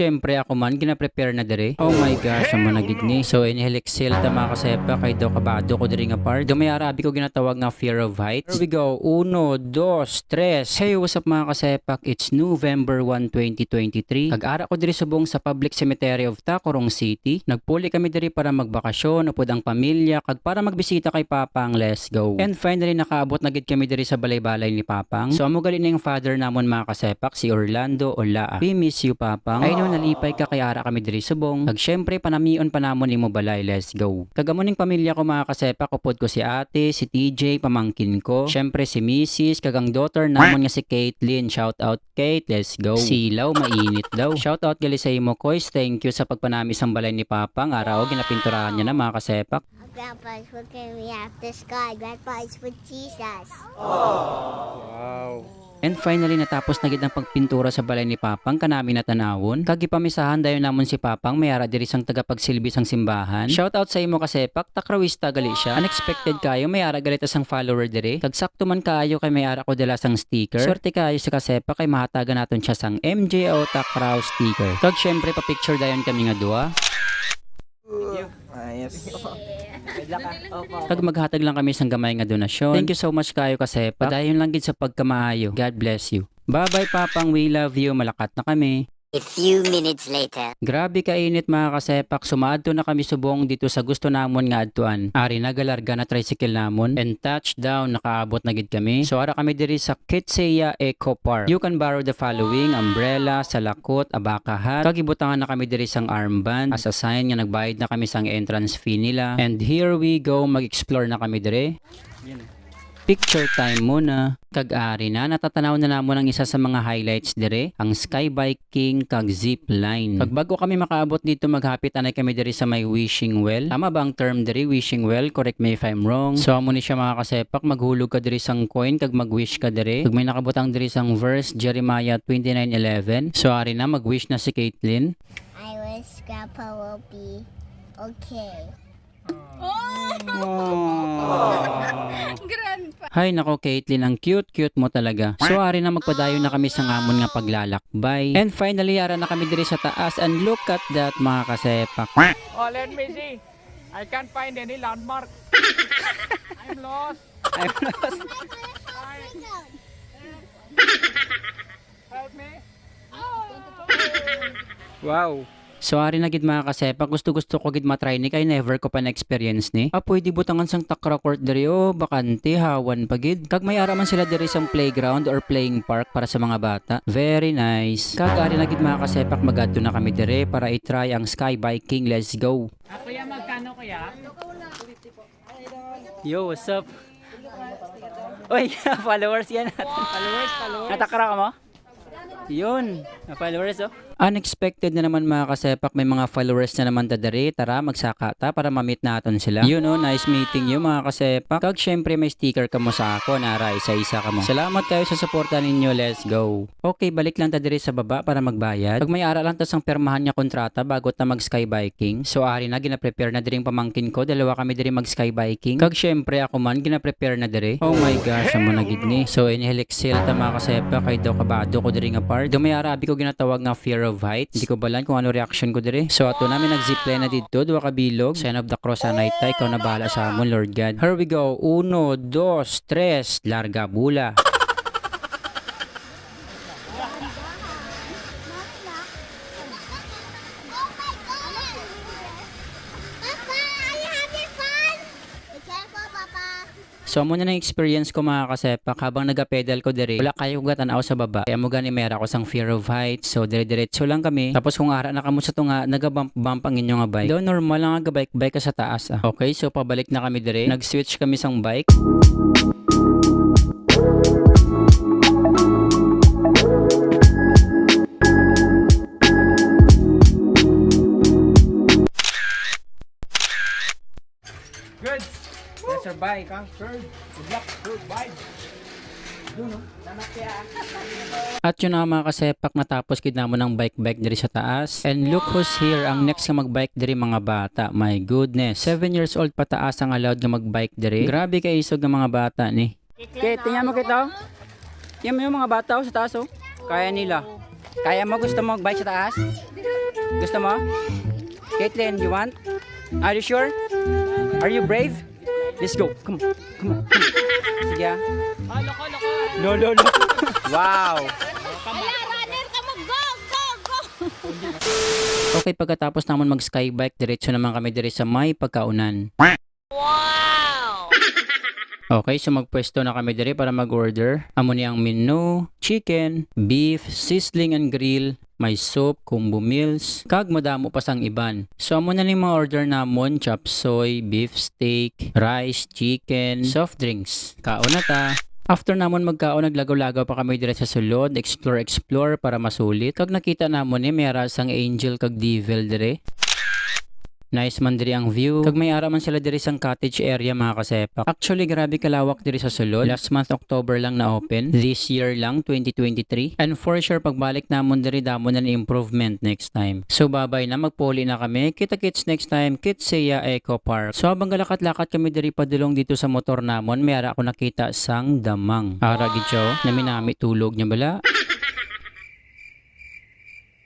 syempre ako man gina-prepare na dere. Oh my gosh, ang managid ni. So inhelixil ta mga kasepa kay do kabado ko diri nga part. Do may arabi ko ginatawag nga fear of heights. Here we go. Uno, dos, tres. Hey, what's up mga kasepak? It's November 1, 2023. Kag-ara ko diri subong sa Public Cemetery of Tacorong City. Nagpuli kami diri para magbakasyon, upod ang pamilya, kag para magbisita kay Papang. Let's go. And finally nakaabot na gid kami diri sa balay-balay ni Papang. So amo gali na yung father namon mga kasepak si Orlando Olaa. We miss you Papang. Ay no nalipay ka kay ara kami diri subong. Kag syempre panamion pa namon nimo balay. Let's go. Kagamuning pamilya ko mga kasepak upod ko si ate, si TJ, pamangkin ko. Syempre si Mrs. kagang daughter namon nga si Caitlyn. Shout out Kate. Let's go. Silaw mainit daw. Shout out gali sa imo kois. Thank you sa pagpanami sa balay ni Papang. Araw ginapinturahan niya na mga kasepak. Grandpa's looking me at the sky. Grandpa's with Jesus. And finally natapos na gid ang pagpintura sa balay ni Papang kanami na tanawon. Kag ipamisahan dayon namon si Papang mayara diri sang tagapagsilbi sang simbahan. Shout out sa imo kasi pak takrawista gali siya. Unexpected kayo mayara gali ta sang follower diri. Kag sakto man kayo kay mayara ko dala sang sticker. Swerte kayo sa kasepa kay mahatagan naton siya sang MJ o sticker. Kag syempre pa picture dayon kami nga duha. Ayos. Kag maghatag lang kami sang gamay nga donasyon. Thank you so much kayo kasi padayon lang gid sa pagkamaayo. God bless you. Bye-bye Papang, we love you. Malakat na kami. A few minutes later. Grabe kainit mga kasepak, sumaadto na kami subong dito sa gusto namon nga adtuan. Ari nagalarga na tricycle namon and touchdown nakaabot na gid kami. So ara kami diri sa Kitseya Eco Park. You can borrow the following umbrella, salakot, abaka hat. Kagibutangan na kami diri sang armband as a sign nga nagbayad na kami sang entrance fee nila. And here we go, mag-explore na kami diri. Picture time muna. Kag-ari na, natatanaw na namon ang isa sa mga highlights dire, ang skybiking kag zip line. Pag bago kami makaabot dito, maghapit anay kami dire sa may wishing well. Tama ba ang term dire, wishing well? Correct me if I'm wrong. So, amo ni siya mga kasepak, maghulog ka dire sang coin, kag mag-wish ka dire. Kag may nakabutang dire sang verse, Jeremiah 29.11. So, ari na, mag-wish na si Caitlyn. I wish Grandpa will be okay. Hay nako Caitlyn, ang cute-cute mo talaga. So ari na magpadayo na kami sa ngamon nga paglalakbay. And finally, ara na kami diri sa taas and look at that mga kasepak. Oh, let me see. I can't find any landmark. I'm lost. I'm lost. Help me. Wow. So ari na gid mga kasepak, gusto gusto ko gid matry ni kay never ko pa na experience ni. Ah pwede butangan sang takra court diri oh, bakante hawan pa gid. Kag may ara man sila diri sang playground or playing park para sa mga bata. Very nice. Kag ari na gid mga kasepak magadto na kami diri para i-try ang sky biking. Let's go. Ah, kuya, magkano kuya? Yo, what's up? Uy, followers yan natin. Followers, followers. Natakara ka mo? Yun, followers oh. Unexpected na naman mga kasepak, may mga followers na naman tadari. Tara, magsaka ta para ma-meet natin sila. You know, nice meeting you mga kasepak. Kag syempre may sticker ka mo sa ako, nara, isa-isa ka mo. Salamat kayo sa suporta ninyo, let's go. Okay, balik lang ta diri sa baba para magbayad. Pag may ara lang ta sang permahan niya kontrata bago ta mag skybiking. So ari na gina-prepare na diring pamangkin ko, dalawa kami diri mag skybiking. Kag syempre ako man gina-prepare na diri. Oh my gosh, amo na gid ni. So inhelixil ta mga kasepak kay daw kabado ko diri nga part. Do may arabi ko ginatawag nga fear of heights. Hindi ko balan kung ano reaction ko diri. So ato namin nag-zipline na dito, duwa ka bilog. Sign of the cross anay tay, ikaw na bahala sa amon, Lord God. Here we go. Uno, dos, tres, larga bula. So mo na ng experience ko mga kasepak habang nagapedal ko diri. Wala kayo gatanaw sa baba. Kaya mo gani mera ko sang fear of heights. So dire-diretso lang kami. Tapos kung ara na kamo sa tunga, nagabump bump ang inyo nga bike. Do normal lang nga bike bike ka sa taas ah. Okay, so pabalik na kami dire. Nag-switch kami sang bike. Good. Survive. Conquered. Good luck. Survive. At yun na mga kasepak natapos gid namo ng bike-bike diri sa taas. And look who's here. Ang next nga mag-bike diri mga bata. My goodness. 7 years old pataas ang allowed nga mag-bike diri. Grabe kay isog ng mga bata ni. Okay, tingnan mo kita. Yan mo yung mga bata oh, sa taas oh. Kaya nila. Kaya mo? Gusto mo mag-bike sa taas? Gusto mo? Caitlin, you want? Are you sure? Are you brave? Let's go. Come on. Come on. Come on. Sige ah. Loko, loko. No, no, no. wow. Ala, runner ka mo. Go, go, go. Okay, pagkatapos naman mag-skybike, diretso naman kami dire sa may pagkaunan. Okay, so magpwesto na kami dire para mag-order. Amo ni ang menu, chicken, beef, sizzling and grill, may soup, combo meals, kag madamo pa sang iban. So amo na ni mga order namon, chop soy, beef steak, rice, chicken, soft drinks. Kaon na ta. After namon magkaon, naglagaw-lagaw pa kami dire sa sulod, explore-explore para masulit. Kag nakita namon ni may sang angel kag devil dire. Nice man diri ang view. Kag may ara man sila diri sang cottage area mga kasepak. Actually grabe kalawak diri sa sulod. Last month October lang na open. This year lang 2023. And for sure pagbalik namon diri damo na improvement next time. So babay na magpuli na kami. Kita kits next time Kitseya Eco Park. So habang galakat-lakat kami diri padulong dito sa motor namon, may ara ako nakita sang damang. Ara gid siya, oh. na minami tulog niya bala.